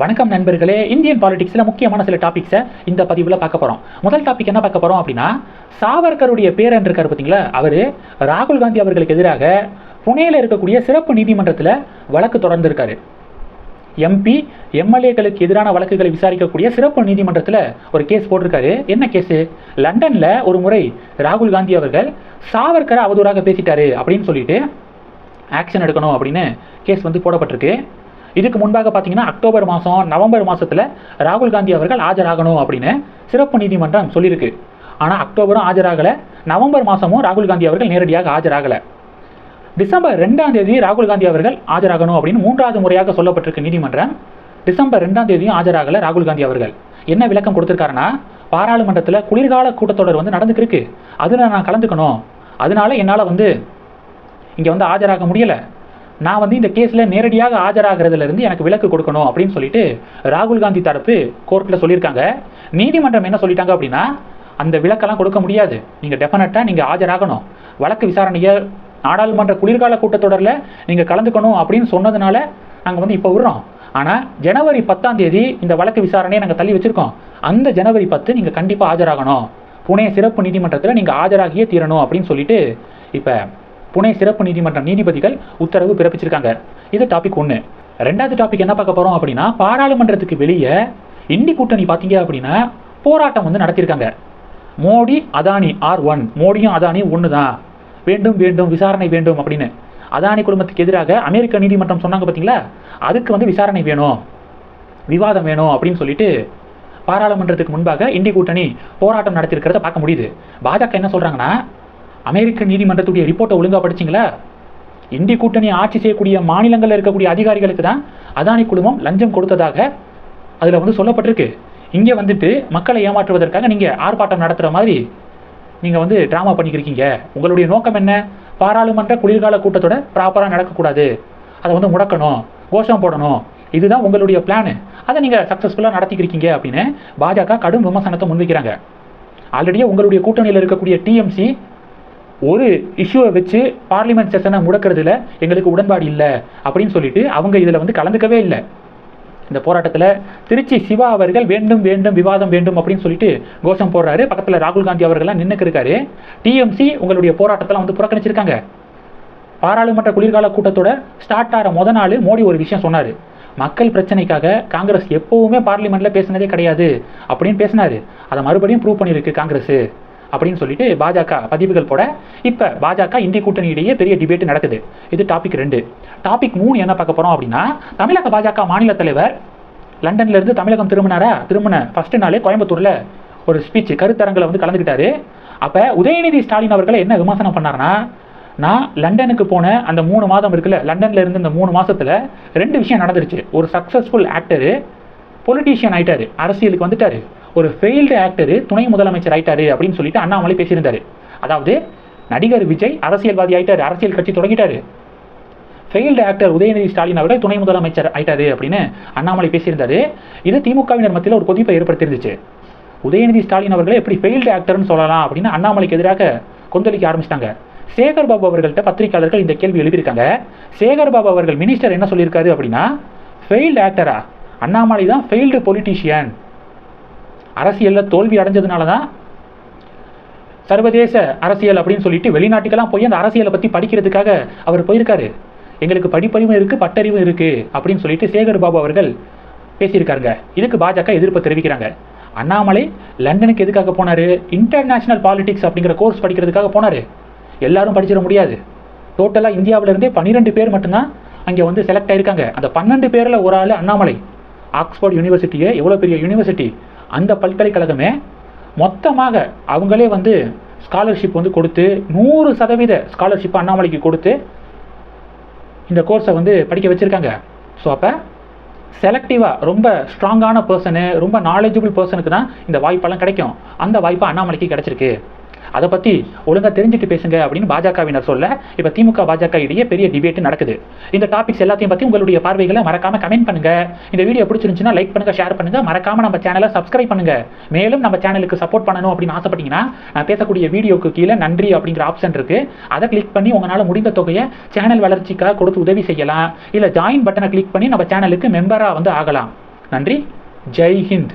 வணக்கம் நண்பர்களே. இந்தியன் பாலிடிக்ஸில் முக்கியமான சில டாபிக்ஸை இந்த பதிவில் பார்க்க போகிறோம் முதல் டாபிக் என்ன பார்க்க போகிறோம் அப்படின்னா சாவர்கருடைய பேரன் இருக்கார் பார்த்தீங்களா? அவர் ராகுல் காந்தி அவர்களுக்கு எதிராக புனேயில் இருக்கக்கூடிய சிறப்பு நீதிமன்றத்தில் வழக்கு தொடர்ந்திருக்காரு எம்பி எம்எல்ஏக்களுக்கு எதிரான வழக்குகளை விசாரிக்கக்கூடிய சிறப்பு நீதிமன்றத்தில் ஒரு கேஸ் போட்டிருக்காரு. என்ன கேஸு லண்டனில் ஒரு முறை ராகுல் காந்தி அவர்கள் சாவர்கரை அவதூறாக பேசிட்டாரு அப்படின்னு சொல்லிட்டு ஆக்ஷன் எடுக்கணும் அப்படின்னு கேஸ் வந்து போடப்பட்டிருக்கு. இதுக்கு முன்பாக பார்த்தீங்கன்னா அக்டோபர் மாதம் நவம்பர் மாதத்தில் ராகுல் காந்தி அவர்கள் ஆஜராகணும் அப்படின்னு சிறப்பு நீதிமன்றம் சொல்லியிருக்கு. ஆனால் அக்டோபரும் ஆஜராகலை நவம்பர் மாதமும் ராகுல் காந்தி அவர்கள் நேரடியாக ஆஜராகலை. டிசம்பர் ரெண்டாம் தேதி ராகுல் காந்தி அவர்கள் ஆஜராகணும் அப்படின்னு மூன்றாவது முறையாக சொல்லப்பட்டிருக்கு நீதிமன்றம். டிசம்பர் ரெண்டாம் தேதியும் ஆஜராகலை ராகுல் காந்தி அவர்கள். என்ன விளக்கம் கொடுத்துருக்காருன்னா பாராளுமன்றத்தில் குளிர்கால கூட்டத்தொடர் வந்து நடந்துக்கிருக்கு அதில் நான் கலந்துக்கணும். அதனால என்னால் வந்து இங்கே வந்து ஆஜராக முடியலை. நான் வந்து இந்த கேஸில் நேரடியாக ஆஜராகிறதுலேருந்து எனக்கு விலக்கு கொடுக்கணும் அப்படின்னு சொல்லிட்டு ராகுல் காந்தி தரப்பு கோர்ட்டில் சொல்லியிருக்காங்க. நீதிமன்றம் என்ன சொல்லிட்டாங்க அப்படின்னா அந்த விலக்கெல்லாம் கொடுக்க முடியாது. நீங்கள் டெஃபினட்டாக நீங்கள் ஆஜராகணும். வழக்கு விசாரணையை நாடாளுமன்ற குளிர்கால கூட்டத்தொடரில் நீங்கள் கலந்துக்கணும் அப்படின்னு சொன்னதுனால நாங்கள் வந்து இப்போ விடுறோம். ஆனால் ஜனவரி பத்தாம் தேதி இந்த வழக்கு விசாரணையை நாங்கள் தள்ளி வச்சுருக்கோம். அந்த ஜனவரி பத்து நீங்கள் கண்டிப்பாக ஆஜராகணும். புனே சிறப்பு நீதிமன்றத்தில் நீங்கள் ஆஜராகியே தீரணும் அப்படின்னு சொல்லிட்டு இப்போ புனே சிறப்பு நீதிமன்ற நீதிபதிகள் உத்தரவு பிறப்பிச்சிருக்காங்க. இது டாபிக் ஒன்று ரெண்டாவது டாபிக் என்ன பார்க்க போகிறோம் அப்படின்னா பாராளுமன்றத்துக்கு வெளியே இந்தி கூட்டணி பார்த்தீங்க அப்படின்னா போராட்டம் வந்து நடத்தியிருக்காங்க. Modi Adani are one. மோடியும் அதானி ஒன்று தான் வேண்டும் வேண்டும் விசாரணை வேண்டும் அப்படின்னு. அதானி குடும்பத்துக்கு எதிராக அமெரிக்க நீதிமன்றம் சொன்னாங்க பார்த்தீங்களா? அதுக்கு வந்து விசாரணை வேணும். விவாதம் வேணும் அப்படின்னு சொல்லிட்டு பாராளுமன்றத்துக்கு முன்பாக இந்தி கூட்டணி போராட்டம் நடத்தியிருக்கிறத பார்க்க முடியுது. பாஜக என்ன சொல்கிறாங்கன்னா அமெரிக்க நீதிமன்றத்துடைய ரிப்போர்ட்டை ஒழுங்காக படிச்சிங்களா? இந்தி கூட்டணி ஆட்சி செய்யக்கூடிய மாநிலங்களில் இருக்கக்கூடிய அதிகாரிகளுக்கு தான் அதானி குழுமம் லஞ்சம் கொடுத்ததாக அதில் வந்து சொல்லப்பட்டிருக்கு. இங்கே வந்துட்டு மக்களை ஏமாற்றுவதற்காக நீங்கள் ஆர்ப்பாட்டம் நடத்துகிற மாதிரி நீங்கள் வந்து ட்ராமா பண்ணிக்கிருக்கீங்க. உங்களுடைய நோக்கம் என்ன? பாராளுமன்ற குளிர்கால கூட்டத்தோட ப்ராப்பராக நடக்கக்கூடாது. அதை வந்து முடக்கணும். கோஷம் போடணும். இதுதான் உங்களுடைய பிளானு அதை நீங்கள் சக்ஸஸ்ஃபுல்லாக நடத்திக்கிருக்கீங்க அப்படின்னு பாஜக கடும் விமர்சனத்தை முன்வைக்கிறாங்க. ஆல்ரெடியே உங்களுடைய கூட்டணியில் இருக்கக்கூடிய டிஎம்சி ஒரு இஷ்யூவை வச்சு பார்லிமெண்ட் செஷனை முடக்கிறதுல எங்களுக்கு உடன்பாடு இல்லை அப்படின்னு சொல்லிட்டு அவங்க இதில் வந்து கலந்துக்கவே இல்லை. இந்த போராட்டத்தில் திருச்சி சிவா அவர்கள் வேண்டும் வேண்டும் விவாதம் வேண்டும் அப்படின்னு சொல்லிட்டு கோஷம் போடுறாரு. பக்கத்தில் ராகுல் காந்தி அவர்கள்லாம் நின்றுக்கு இருக்காரு. டிஎம்சி உங்களுடைய போராட்டத்தெல்லாம் வந்து புறக்கணிச்சிருக்காங்க. பாராளுமன்ற குளிர்கால கூட்டத்தோட ஸ்டார்ட் ஆகிற முத நாள் மோடி ஒரு விஷயம் சொன்னார். மக்கள் பிரச்சனைக்காக காங்கிரஸ் எப்போவுமே பார்லிமெண்ட்டில் பேசினதே கிடையாது அப்படின்னு பேசினாரு. அதை மறுபடியும் ப்ரூவ் பண்ணியிருக்கு காங்கிரஸ். அப்படின்னு சொல்லிட்டு பாஜக பதிவுகள் போட இப்போ பாஜக இந்திய கூட்டணியிடையே பெரிய டிபேட் நடக்குது. இது டாபிக் ரெண்டு. டாபிக் மூணு என்ன பார்க்க போகிறோம் அப்படின்னா தமிழக பாஜக மாநில தலைவர் லண்டன்ல இருந்து தமிழகம் திரும்பினாரா? திரும்பின ஃபர்ஸ்ட் நாளே கோயம்புத்தூர்ல ஒரு ஸ்பீச் கருத்தரங்களை வந்து கலந்துக்கிட்டாரு. அப்போ உதயநிதி ஸ்டாலின் அவர்களை என்ன விமர்சனம் பண்ணாருன்னா நான் லண்டனுக்கு போன அந்த மூணு மாதம் இருக்குல்ல லண்டன்ல இருந்து இந்த மூணு மாசத்துல ரெண்டு விஷயம் நடந்துருச்சு. ஒரு சக்ஸஸ்ஃபுல் ஆக்டரு பொலிட்டீஷியன் ஆயிட்டாரு. அரசியலுக்கு வந்துட்டாரு. ஒரு ஃபெயில்டு ஆக்டரு துணை முதலமைச்சர் ஆயிட்டாரு அப்படின்னு சொல்லிட்டு அண்ணாமலை பேசியிருந்தாரு. அதாவது நடிகர் விஜய் அரசியல்வாதி ஆயிட்டாரு அரசியல் கட்சி தொடங்கிட்டாரு. ஃபெயில்டு ஆக்டர் உதயநிதி ஸ்டாலின் அவர்கள் துணை முதலமைச்சர் ஆயிட்டாரு அப்படின்னு அண்ணாமலை பேசியிருந்தாரு. இது திமுகவினர் மத்தியில் ஒரு கொதிப்பை ஏற்படுத்தியிருந்துச்சு. உதயநிதி ஸ்டாலின் அவர்களை எப்படி ஃபெயில்டு ஆக்டர்னு சொல்லலாம் அப்படின்னு அண்ணாமலைக்கு எதிராக கொந்தளிக்க ஆரம்பிச்சிட்டாங்க. சேகர் பாபு அவர்கள்ட்ட பத்திரிகையாளர்கள் இந்த கேள்வி எழுப்பியிருக்காங்க. சேகர் பாபு அவர்கள் மினிஸ்டர் என்ன சொல்லியிருக்காரு அப்படின்னா ஃபெயில்டு ஆக்டரா அண்ணாமலை தான் ஃபெயில்டு பொலிட்டீஷியன் அரசியலில் தோல்வி அடைஞ்சதுனால தான் சர்வதேச அரசியல் அப்படின்னு சொல்லிட்டு வெளிநாட்டுக்கெல்லாம் போய் அந்த அரசியலை பற்றி படிக்கிறதுக்காக அவர் போயிருக்காரு. எங்களுக்கு படிப்பறிவும் இருக்குது பட்டறிவும் இருக்குது அப்படின்னு சொல்லிட்டு சேகர் பாபு அவர்கள் பேசியிருக்காருங்க. இதுக்கு பாஜக எதிர்ப்பு தெரிவிக்கிறாங்க. அண்ணாமலை லண்டனுக்கு எதுக்காக போனார்? இன்டர்நேஷ்னல் பாலிடிக்ஸ் அப்படிங்கிற கோர்ஸ் படிக்கிறதுக்காக போனார். எல்லாரும் படிச்சிட முடியாது. டோட்டலாக இந்தியாவிலேருந்தே பன்னிரெண்டு பேர் மட்டும்தான் அங்கே வந்து செலக்ட் ஆயிருக்காங்க. அந்த பன்னெண்டு பேரில் ஒரு ஆள் அண்ணாமலை. ஆக்ஸ்போர்ட் யூனிவர்சிட்டியை எவ்வளோ பெரிய யூனிவர்சிட்டி அந்த பல்கலைக்கழகமே மொத்தமாக அவங்களே வந்து ஸ்காலர்ஷிப் வந்து கொடுத்து நூறு சதவீத ஸ்காலர்ஷிப் அண்ணாமலைக்கு கொடுத்து இந்த கோர்ஸை வந்து படிக்க வச்சுருக்காங்க. ஸோ அப்போ செலக்டிவாக ரொம்ப ஸ்ட்ராங்கான பர்சனு ரொம்ப நாலேஜபிள் பர்சனுக்கு தான் இந்த வாய்ப்பெல்லாம் கிடைக்கும். அந்த வாய்ப்பு அண்ணாமலைக்கு கிடச்சிருக்கு. அதை பற்றி ஒழுங்காக தெரிஞ்சுட்டு பேசுங்க அப்படின்னு பாஜகவினர் சொல்ல இப்போ திமுக பாஜக இடையே பெரிய டிபேட் நடக்குது. இந்த டாபிக்ஸ் எல்லாத்தையும் பற்றி உங்களுடைய பார்வைகளை மறக்காம கமெண்ட் பண்ணுங்க. இந்த வீடியோ பிடிச்சிருந்துச்சுன்னா லைக் பண்ணுங்க ஷேர் பண்ணுங்க. மறக்காம நம்ம சேனலை சப்ஸ்கிரைப் பண்ணுங்க. மேலும் நம்ம சேனலுக்கு சப்போர்ட் பண்ணணும் அப்படின்னு ஆசைப்பட்டீங்கன்னா நான் பேசக்கூடிய வீடியோக்கு கீழே நன்றி அப்படிங்கிற ஆப்ஷன் இருக்கு. அதை கிளிக் பண்ணி உங்களால் முடிந்த தொகையை சேனல் வளர்ச்சிக்காக கொடுத்து உதவி செய்யலாம். இல்லை ஜாயின் பட்டனை கிளிக் பண்ணி நம்ம சேனலுக்கு மெம்பராக வந்து ஆகலாம். நன்றி. ஜெய் ஹிந்த்.